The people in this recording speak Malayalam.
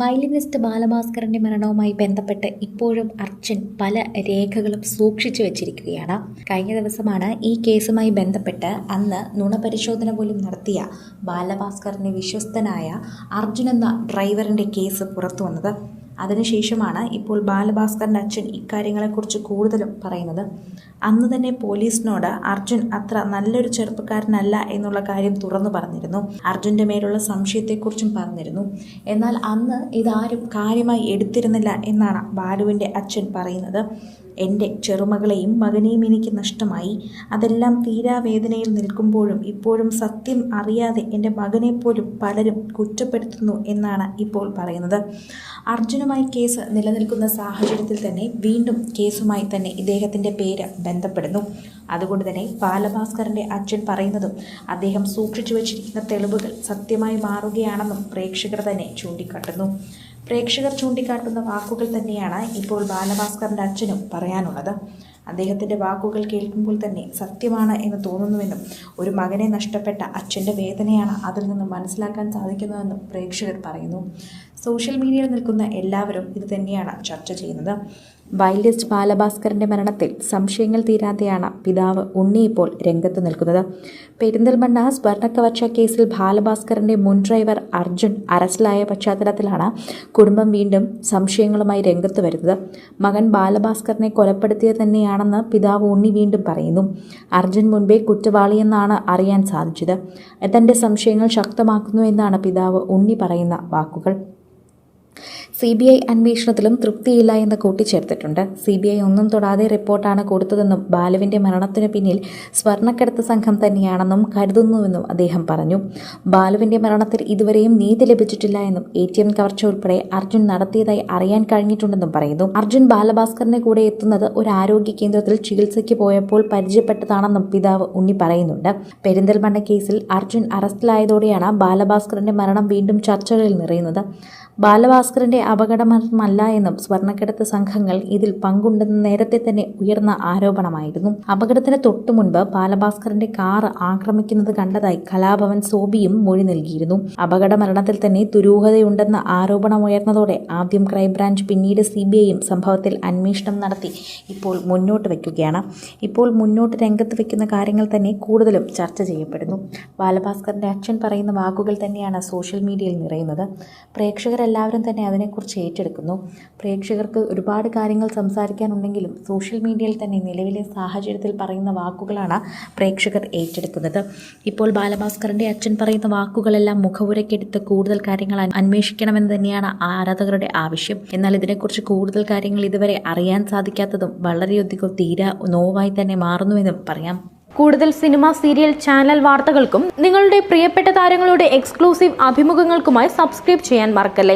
വയലിനിസ്റ്റ് ബാലഭാസ്കറിന്റെ മരണവുമായി ബന്ധപ്പെട്ട് ഇപ്പോഴും അർച്ചൻ പല രേഖകളും സൂക്ഷിച്ചു വച്ചിരിക്കുകയാണ്. കഴിഞ്ഞ ദിവസമാണ് ഈ കേസുമായി ബന്ധപ്പെട്ട് അന്ന് നുണപരിശോധന പോലും നടത്തിയ ബാലഭാസ്കറിന്റെ വിശ്വസ്തനായ അർജുൻ എന്ന ഡ്രൈവറിന്റെ കേസ് പുറത്തു വന്നത്. അതിനുശേഷമാണ് ഇപ്പോൾ ബാലഭാസ്കറിന്റെ അച്ഛൻ ഇക്കാര്യങ്ങളെക്കുറിച്ച് കൂടുതലും പറയുന്നത്. അന്ന് തന്നെ പോലീസിനോട് അർജുൻ അത്ര നല്ലൊരു ചെറുപ്പക്കാരനല്ല എന്നുള്ള കാര്യം തുറന്നു പറഞ്ഞിരുന്നു. അർജുന്റെ മേലുള്ള സംശയത്തെക്കുറിച്ചും പറഞ്ഞിരുന്നു. എന്നാൽ അന്ന് ഇതാരും കാര്യമായി എടുത്തിരുന്നില്ല എന്നാണ് ബാലുവിന്റെ അച്ഛൻ പറയുന്നത്. എന്റെ ചെറുമകളെയും മകനെയും എനിക്ക് നഷ്ടമായി. അതെല്ലാം തീരാവേദനയിൽ നിൽക്കുമ്പോഴും ഇപ്പോഴും സത്യം അറിയാതെ എന്റെ മകനെ പോലും പലരും കുറ്റപ്പെടുത്തുന്നു എന്നാണ് ഇപ്പോൾ പറയുന്നത്. അർജുനുമായി കേസ് നിലനിൽക്കുന്ന സാഹചര്യത്തിൽ തന്നെ വീണ്ടും കേസുമായി തന്നെ ഇദ്ദേഹത്തിന്റെ പേര് ബന്ധപ്പെടുന്നു. അതുകൊണ്ട് തന്നെ ബാലഭാസ്കറിന്റെ അച്ഛൻ പറയുന്നതും അദ്ദേഹം സൂക്ഷിച്ചു വച്ചിരിക്കുന്ന തെളിവുകൾ സത്യമായി മാറുകയാണെന്നും പ്രേക്ഷകർ തന്നെ ചൂണ്ടിക്കാട്ടുന്നു. പ്രേക്ഷകർ ചൂണ്ടിക്കാട്ടുന്ന വാക്കുകൾ തന്നെയാണ് ഇപ്പോൾ ബാലഭാസ്കറിന്റെ അച്ഛനും പറയാനുള്ളത്. അദ്ദേഹത്തിന്റെ വാക്കുകൾ കേൾക്കുമ്പോൾ തന്നെ സത്യമാണ് എന്ന് തോന്നുന്നുവെന്നും ഒരു മകനെ നഷ്ടപ്പെട്ട അച്ഛന്റെ വേദനയാണ് അതിൽ നിന്ന് മനസ്സിലാക്കാൻ സാധിക്കുന്നതെന്നും പ്രേക്ഷകർ പറയുന്നു. സോഷ്യൽ മീഡിയയിൽ നിൽക്കുന്ന എല്ലാവരും ഇത് തന്നെയാണ് ചർച്ച ചെയ്യുന്നത്. വൈൽഡിസ്റ്റ് ബാലഭാസ്കറിന്റെ മരണത്തിൽ സംശയങ്ങൾ തീരാതെയാണ് പിതാവ് ഉണ്ണി ഇപ്പോൾ രംഗത്ത് നിൽക്കുന്നത്. പെരിന്തൽമണ്ണ സ്വർണക്കവർച്ച കേസിൽ ബാലഭാസ്കറിന്റെ മുൻ ഡ്രൈവർ അർജുൻ അറസ്റ്റിലായ പശ്ചാത്തലത്തിലാണ് കുടുംബം വീണ്ടും സംശയങ്ങളുമായി രംഗത്ത് വരുന്നത്. മകൻ ബാലഭാസ്കറിനെ കൊലപ്പെടുത്തിയത് തന്നെയാണെന്ന് പിതാവ് ഉണ്ണി വീണ്ടും പറയുന്നു. അർജുൻ മുൻപേ കുറ്റവാളിയെന്നാണ് അറിയാൻ സാധിച്ചത്. തന്റെ സംശയങ്ങൾ ശക്തമാക്കുന്നു എന്നാണ് പിതാവ് ഉണ്ണി പറയുന്ന വാക്കുകൾ. സി ബി ഐ അന്വേഷണത്തിലും തൃപ്തിയില്ല എന്ന് കൂട്ടിച്ചേർത്തിട്ടുണ്ട്. സി ബി ഐ ഒന്നും തൊടാതെ റിപ്പോർട്ടാണ് കൊടുത്തതെന്നും ബാലുവിന്റെ മരണത്തിന് പിന്നിൽ സ്വർണക്കടത്ത് സംഘം തന്നെയാണെന്നും കരുതുന്നുവെന്നും അദ്ദേഹം പറഞ്ഞു. ബാലുവിന്റെ മരണത്തിൽ ഇതുവരെയും നീതി ലഭിച്ചിട്ടില്ല എന്നും എ ടി എം കവർച്ച ഉൾപ്പെടെ അർജുൻ നടത്തിയതായി അറിയാൻ കഴിഞ്ഞിട്ടുണ്ടെന്നും പറയുന്നു. അർജുൻ ബാലഭാസ്കറിന്റെ കൂടെ എത്തുന്നത് ഒരു ആരോഗ്യ കേന്ദ്രത്തിൽ ചികിത്സയ്ക്ക് പോയപ്പോൾ പരിചയപ്പെട്ടതാണെന്നും പിതാവ് ഉണ്ണി പറയുന്നുണ്ട്. പെരിന്തൽമണ്ണ കേസിൽ അർജുൻ അറസ്റ്റിലായതോടെയാണ് ബാലഭാസ്കറിന്റെ മരണം വീണ്ടും ചർച്ചകളിൽ നിറയുന്നത്. ബാലഭാസ്കറിന്റെ അപകടമല്ല എന്നും സ്വർണക്കടത്ത് സംഘങ്ങൾ ഇതിൽ പങ്കുണ്ടെന്ന് നേരത്തെ തന്നെ ഉയർന്ന ആരോപണമായിരുന്നു. അപകടത്തിന് തൊട്ടു മുൻപ് ബാലഭാസ്കറിന്റെ കാർ ആക്രമിക്കുന്നത് കണ്ടതായി കലാഭവൻ സോബിയും മൊഴി നൽകിയിരുന്നു. അപകട മരണത്തിൽ തന്നെ ദുരൂഹതയുണ്ടെന്ന ആരോപണമുയർന്നതോടെ ആദ്യം ക്രൈംബ്രാഞ്ച് പിന്നീട് സി ബി ഐയും സംഭവത്തിൽ അന്വേഷണം നടത്തി ഇപ്പോൾ മുന്നോട്ട് വയ്ക്കുകയാണ്. ഇപ്പോൾ മുന്നോട്ട് രംഗത്ത് വയ്ക്കുന്ന കാര്യങ്ങൾ തന്നെ കൂടുതലും ചർച്ച ചെയ്യപ്പെടുന്നു. ബാലഭാസ്കറിന്റെ അച്ഛൻ പറയുന്ന വാക്കുകൾ തന്നെയാണ് സോഷ്യൽ മീഡിയയിൽ നിറയുന്നത്. പ്രേക്ഷകരെല്ലാവരും തന്നെ അതിനെക്കുറിച്ച് ഏറ്റെടുക്കുന്നു. പ്രേക്ഷകർക്ക് ഒരുപാട് കാര്യങ്ങൾ സംസാരിക്കാനുണ്ടെങ്കിലും സോഷ്യൽ മീഡിയയിൽ തന്നെ നിലവിലെ സാഹചര്യത്തിൽ പറയുന്ന വാക്കുകളാണ് പ്രേക്ഷകർ ഏറ്റെടുക്കുന്നത്. ഇപ്പോൾ ബാലഭാസ്കറിന്റെ അച്ഛൻ പറയുന്ന വാക്കുകളെല്ലാം മുഖവുരക്കെടുത്ത് കൂടുതൽ കാര്യങ്ങൾ അന് അന്വേഷിക്കണമെന്ന് തന്നെയാണ് ആരാധകരുടെ ആവശ്യം. എന്നാൽ ഇതിനെക്കുറിച്ച് കൂടുതൽ കാര്യങ്ങൾ ഇതുവരെ അറിയാൻ സാധിക്കാത്തതും വളരെയധികം തീരാ നോവായി തന്നെ മാറുന്നുവെന്നും പറയാം. കൂടുതൽ സിനിമ സീരിയൽ ചാനൽ വാർത്തകൾക്കും നിങ്ങളുടെ പ്രിയപ്പെട്ട താരങ്ങളുടെ എക്സ്ക്ലൂസീവ് അഭിമുഖങ്ങൾക്കുമായി സബ്സ്ക്രൈബ് ചെയ്യാൻ മറക്കല്ലേ?